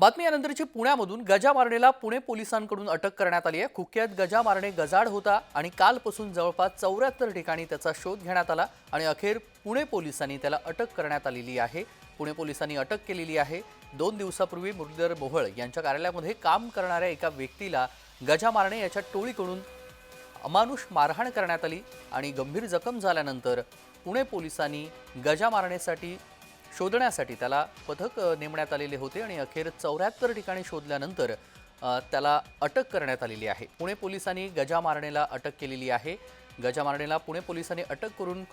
बातमी यानंतरची पुण्यामधून गजा मारणेला पुणे पोलिसांकडून अटक करण्यात आली आहे. कुख्यात गजा मारणे गजाड होता आणि कालपासून जवळपास चौऱ्याहत्तर ठिकाणी त्याचा शोध घेण्यात आला आणि अखेर पुणे पोलिसांनी त्याला अटक करण्यात आलेली आहे. पुणे पोलिसांनी अटक केलेली आहे. दोन दिवसापूर्वी मुरलीधर मोहळ यांच्या कार्यालयामध्ये काम करणाऱ्या एका व्यक्तीला गजा मारणे याच्या टोळीकडून अमानुष मारहाण करण्यात आली आणि गंभीर जखम झाल्यानंतर पुणे पोलिसांनी गजा मारण्यासाठी शोधण्यासाठी त्याला पथक नेमण्यात आलेले होते आणि अखेर चौऱ्याहत्तर ठिकाणी शोधल्यानंतर त्याला अटक करण्यात आलेली आहे. पुणे पोलिसांनी गजा मारणेला अटक केलेली आहे. गजा मारणेला पुणे पोलिसांनी अटक करून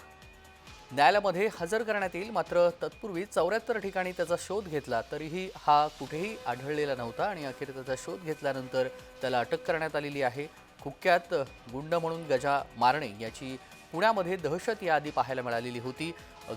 न्यायालयामध्ये हजर करण्यात येईल. मात्र तत्पूर्वी चौऱ्याहत्तर ठिकाणी त्याचा शोध घेतला तरीही हा कुठेही आढळलेला नव्हता आणि अखेर त्याचा शोध घेतल्यानंतर त्याला अटक करण्यात आलेली आहे. कुख्यात गुंड म्हणून गजा मारणे याची पुण्यामध्ये दहशत यादी पाहायला मिळालेली होती.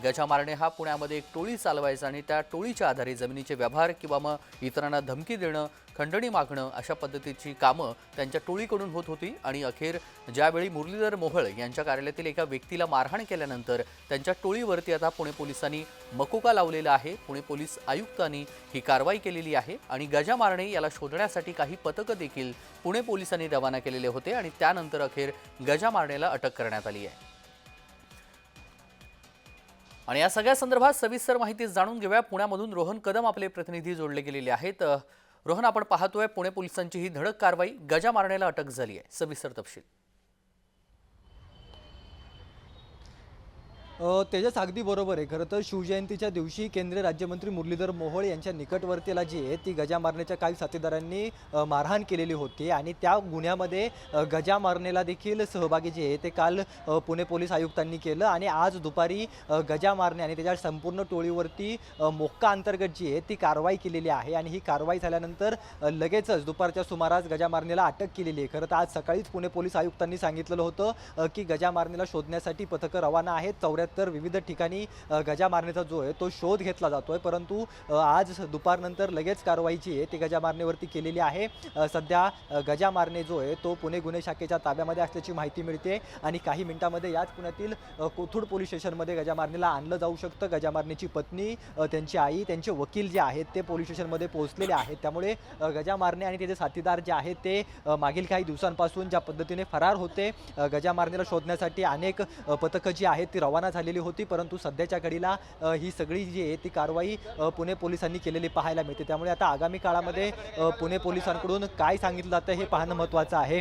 गजा मारणे हा पुण्यामध्ये एक टोळी चालवायचा आणि त्या टोळीच्या आधारे जमिनीचे व्यवहार किंवा मग इतरांना धमकी देणं खंडणी मागणं अशा पद्धतीची कामं त्यांच्या टोळीकडून होत होती आणि अखेर ज्यावेळी मुरलीधर मोहळ यांच्या कार्यालयातील एका व्यक्तीला मारहाण केल्यानंतर त्यांच्या टोळीवरती आता पुणे पोलिसांनी मकोका लावलेला आहे. पुणे पोलीस आयुक्तांनी ही कारवाई केलेली आहे आणि गजा मारणे याला शोधण्यासाठी काही पथकं देखील पुणे पोलिसांनी रवाना केलेले होते आणि त्यानंतर अखेर गजा मारणेला अटक करण्यात आली आहे. आणि या सगळ्या संदर्भात सविस्तर माहिती जाणून घेऊया. पुण्यामधून रोहन कदम आपले प्रतिनिधी जोडले गेलेले आहेत. रोहन आपण पाहतोय पुणे पोलिसांची ही धडक कारवाई गजा मारण्याला अटक झाली आहे. सविस्तर तपशील. त्याच्याच अगदी बरोबर आहे. खरं तर शिवजयंतीच्या दिवशी केंद्रीय राज्यमंत्री मुरलीधर मोहोळ यांच्या निकटवर्तीला जी आहे ती गजा मारण्याच्या काही साथीदारांनी मारहाण केलेली होती आणि त्या गुन्ह्यामध्ये गजा मारणेला देखील सहभागी जे आहे ते काल पुणे पोलीस आयुक्तांनी केलं आणि आज दुपारी गजा मारणे आणि त्याच्या संपूर्ण टोळीवरती मोक्का अंतर्गत जी आहे ती कारवाई केलेली आहे आणि ही कारवाई झाल्यानंतर लगेचच दुपारच्या सुमारास गजा मारणेला अटक केलेली आहे. खरं तर आज सकाळीच पुणे पोलीस आयुक्तांनी सांगितलेलं होतं की गजा मारणेला शोधण्यासाठी पथकं रवाना आहेत. तर विविध ठिकाणी गजा मारण्याचा जो आहे तो शोध घेतला जातो आहे परंतु आज दुपारनंतर लगेच कारवाई जी आहे ती गजा मारण्यावरती केलेली आहे. सध्या गजा मारणे जो आहे तो पुणे गुन्हे शाखेच्या ताब्यामध्ये असल्याची माहिती मिळते आणि काही मिनिटांमध्ये याच पुण्यातील कोथूड पोलीस स्टेशनमध्ये गजा मारणीला आणलं जाऊ शकतं. गजा मारणेची पत्नी त्यांची आई त्यांचे वकील जे आहेत ते पोलीस स्टेशनमध्ये पोहोचलेले आहेत. त्यामुळे गजा मारणे आणि त्याचे साथीदार जे आहेत ते मागील काही दिवसांपासून ज्या पद्धतीने फरार होते गजा मारणीला शोधण्यासाठी अनेक पथकं जी आहेत ती रवाना झालेली होती परंतु सध्याच्या घडीला ही सगळी जी आहे ती कारवाई पुणे पोलिसांनी केलेली पाहायला मिळते. त्यामुळे आता आगामी काळामध्ये पुणे पोलिसांकडून काय सांगितलं जातं हे पाहणं महत्त्वाचं आहे.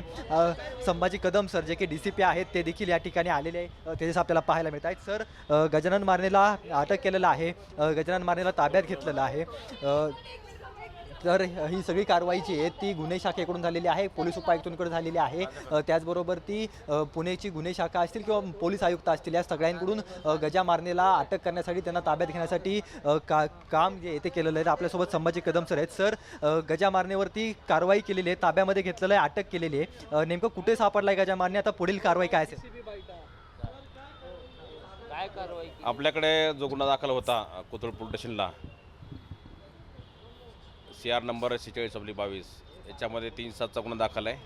संभाजी कदम सर जे की डी सी पी आहेत ते देखील या ठिकाणी आलेले त्याच्यास आपल्याला पाहायला मिळत आहेत. सर गजानन मारणेला अटक केलेलं आहे. गजानन मारणेला ताब्यात घेतलेलं आहे. तर ही सगळी कारवाई जी आहे ती गुन्हे शाखेकडून झालेली आहे पोलीस उपायुक्तांकडून झालेली आहे. त्याचबरोबर ती पुणेची गुन्हे शाखा असतील किंवा पोलीस आयुक्त असतील या सगळ्यांकडून गजा मारनेला अटक करण्यासाठी त्यांना ताब्यात घेण्यासाठी का काम जे ते केलेलं आहे. तर आपल्यासोबत संभाजी कदम सर आहेत. सर गजा मारण्यावरती कारवाई केलेली आहे ताब्यामध्ये घेतलेलं आहे अटक केलेली आहे. नेमकं कुठे सापडला आहे गजा मारणे? आता पुढील कारवाई काय असेल? आपल्याकडे जो गुन्हा दाखल होता अ, कोथरूड पोलीस स्टेशनला सी आर नंबर शेहेचाळीस अब्लिक बावीस. याच्यामध्ये तीन सातचा गुन्हा दाखल आहे.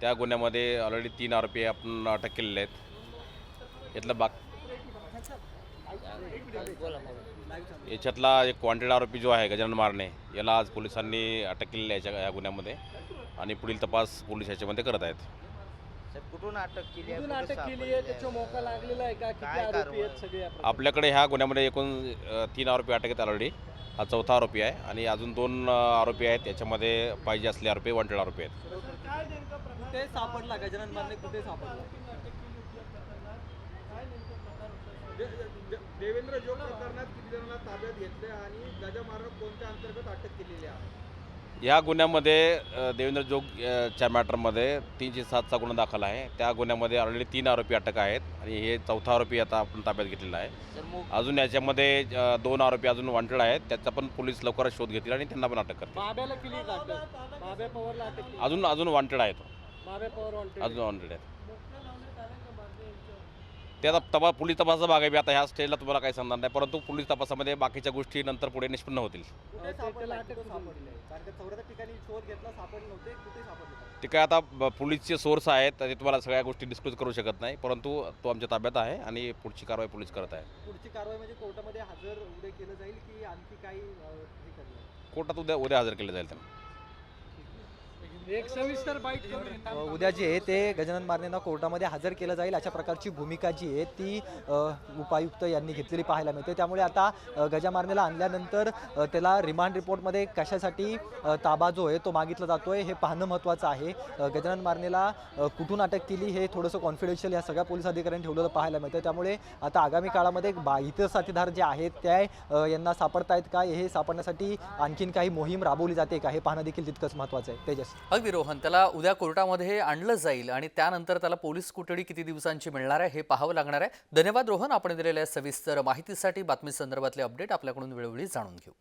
त्या गुन्ह्यामध्ये ऑलरेडी तीन आरोपी आपण अटक केलेले आहेत. यातला बाक याच्यातला एक वॉन्टेड आरोपी जो आहे गजानन मारणे याला आज पोलिसांनी अटक केलेली आहे याच्या या गुन्ह्यामध्ये. आणि पुढील तपास पोलीस याच्यामध्ये करत आहेत. कुठून अटक केली आहे? कुठून कुठं अटक केली सापडलेली आहे? त्याचा मोका लागलेला आहे का? किती काय आरोपी कारवाई? आहेत सगळे आपण आपल्याकडे ह्या गुन्ह्यामध्ये एकूण तीन आरोपी अटक आहेत ऑलरेडी हा चौथा आरोपी आहे आणि अजून दोन आरोपी आहेत त्याच्यामध्ये पाहिजे असले आरोपी वॉन्टेड आरोपी आहेत. कुठे सापडला गजानन मारणे कुठे सापडला? देवेंद्र जोग प्रकरणात किती जणांना ताब्यात घेतले आणि गजा मारक कोणत्या अंतर्गत अटक केलेली आहे? ह्या गुन्ह्यामध्ये देवेंद्र जोग च्या मॅटरमध्ये तीनशे सातचा गुन्हा दाखल आहे. त्या गुन्ह्यामध्ये ऑलरेडी तीन आरोपी अटक आहेत आणि हे चौथा आरोपी आता आपण ताब्यात घेतलेला आहे. अजून याच्यामध्ये दोन आरोपी अजून वॉन्टेड आहेत. त्याचा पण पोलीस लवकरच शोध घेतील आणि त्यांना पण अटक करतील. अजून अजून वॉन्टेड आहेत. अजून वॉन्टेड आहेत. ते आता तपास पोलीस तपासाचा भाग आहे आता ह्या स्टेजला तुम्हाला काही सांगणार नाही. परंतु पोलीस तपासामध्ये बाकीच्या गोष्टी नंतर पुढे निष्पन्न होतील. ते- काय आता पोलीसचे सोर्स आहेत ते तुम्हाला सगळ्या गोष्टी डिस्क्लोज करू शकत नाही. परंतु तो आमच्या ताब्यात आहे आणि पुढची कारवाई पोलीस करत आहे. पुढची कारवाई म्हणजे कोर्टामध्ये हजर उद्या केलं जाईल की आणखी काही हे कोर्टात उद्या उद्या हजर केलं जाईल त्यांना. एक सविस्तर बाईट उद्या जे आहे ते गजानन मारणेंना कोर्टामध्ये हजर केलं जाईल. अशा प्रकारची भूमिका जी आहे ती उपायुक्त यांनी घेतलेली पाहायला मिळते. त्यामुळे आता गजा मारणेला आणल्यानंतर त्याला रिमांड रिपोर्टमध्ये कशासाठी ताबा जो आहे तो मागितला जातोय हे पाहणं महत्त्वाचं आहे. गजानन मारणेला कुठून अटक केली हे थोडंसं कॉन्फिडेन्शियल या सगळ्या पोलीस अधिकाऱ्यांनी ठेवलेलं पाहायला मिळतं त्यामुळे आता आगामी काळामध्ये बा इतर साथीदार जे आहेत त्या यांना सापडतायत का? हे सापडण्यासाठी आणखीन काही मोहीम राबवली जाते का? हे पाहणं देखील तितकंच महत्त्वाचं आहे. तेजस. अगदी रोहन त्याला उद्या कोर्टामध्ये आणलं जाईल आणि त्यानंतर त्याला पोलीस कोठडी किती दिवसांची मिळणार आहे हे पाहावं लागणार आहे. धन्यवाद रोहन आपण दिलेल्या सविस्तर माहितीसाठी बातमी संदर्भातले अपडेट आपल्याकडून वेळोवेळी जाणून घेऊ.